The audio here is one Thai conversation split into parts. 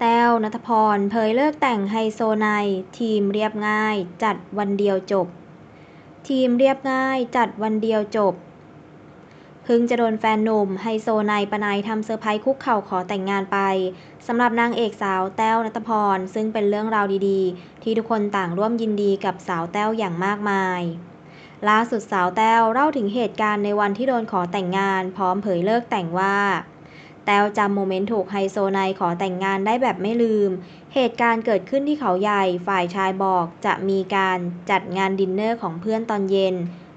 แต้วนัทพร เผยเลิกแต่งไฮโซในทีมเรียบง่าย จัดวันเดียวจบ ทีมเรียบง่าย จัดวันเดียวจบพิ่งจะโดนแฟนหนุ่มไฮโซในปนายทำเซอร์ไพรส์คุกเข่าขอแต่งงานไปสำหรับนางเอกสาวแต้วนัทพร ซึ่งเป็นเรื่องราวดีๆ ที่ทุกคนต่างร่วมยินดีกับสาวแต้วอย่างมากมายล่าสุดสาวแต้วเล่าถึงเหตุการณ์ในวันที่โดนขอแต่งงาน พร้อมเผยเลิกแต่งว่า แต้วจำโมเมนต์ถูกไฮโซไนขอแต่งงานได้แบบไม่ลืม เหตุการณ์เกิดขึ้นที่เขาใหญ่ ฝ่ายชายบอกจะมีการจัดงานดินเนอร์ของเพื่อนตอนเย็น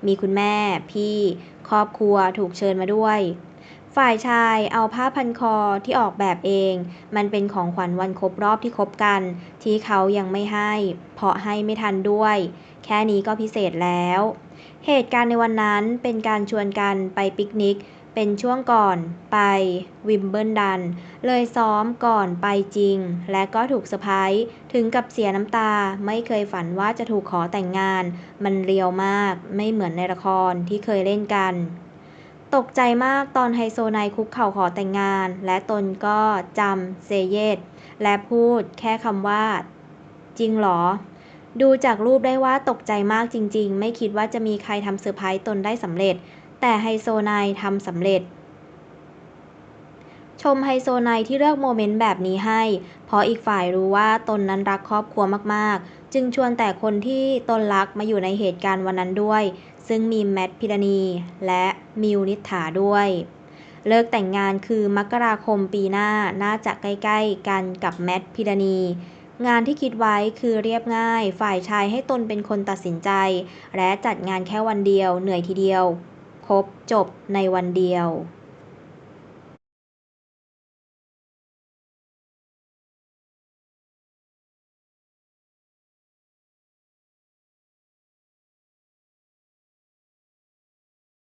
มีคุณแม่ พี่ ครอบครัวถูกเชิญมาด้วย ฝ่ายชายเอาผ้าพันคอที่ออกแบบเอง มันเป็นของขวัญวันครบรอบที่คบกัน ที่เขายังไม่ให้ เพราะให้ไม่ทันด้วย แค่นี้ก็พิเศษแล้ว เหตุการณ์ในวันนั้นเป็นการชวนกันไปปิกนิก เป็นช่วงก่อนไปวิมเบิลดัน เลยซ้อมก่อนไปจริง และก็ถูกเซอร์ไพรส์ถึงกับเสียน้ำตา ไม่เคยฝันว่าจะถูกขอแต่งงาน มันเรียวมาก ไม่เหมือนในละครที่เคยเล่นกัน ตกใจมากตอนไฮโซไนคุกเข่าขอแต่งงาน และตนก็จำเซเยตและพูดแค่คำว่า จริงหรอดูจากรูปได้ว่าตกใจมากจริง ๆ ไม่คิดว่าจะมีใครทำเซอร์ไพรส์ตนได้สำเร็จ แต่ไฮโซไนทำสำเร็จ ชมไฮโซไนที่เลือกโมเมนต์แบบนี้ให้ เพราะอีกฝ่ายรู้ว่าตนนั้นรักครอบครัวมากๆ จึงชวนแต่คนที่ตนรักมาอยู่ในเหตุการณ์วันนั้นด้วย ซึ่งมีแมทพิรณี และมิวนิษฐาด้วยเลิกแต่งงานคือมกราคมปีหน้าน่าจะใกล้ๆกันกับแมทพิรณี งานที่คิดไว้คือเรียบง่าย ฝ่ายชายให้ตนเป็นคนตัดสินใจ และจัดงานแค่วันเดียวเหนื่อยทีเดียว บจบในวันเดียว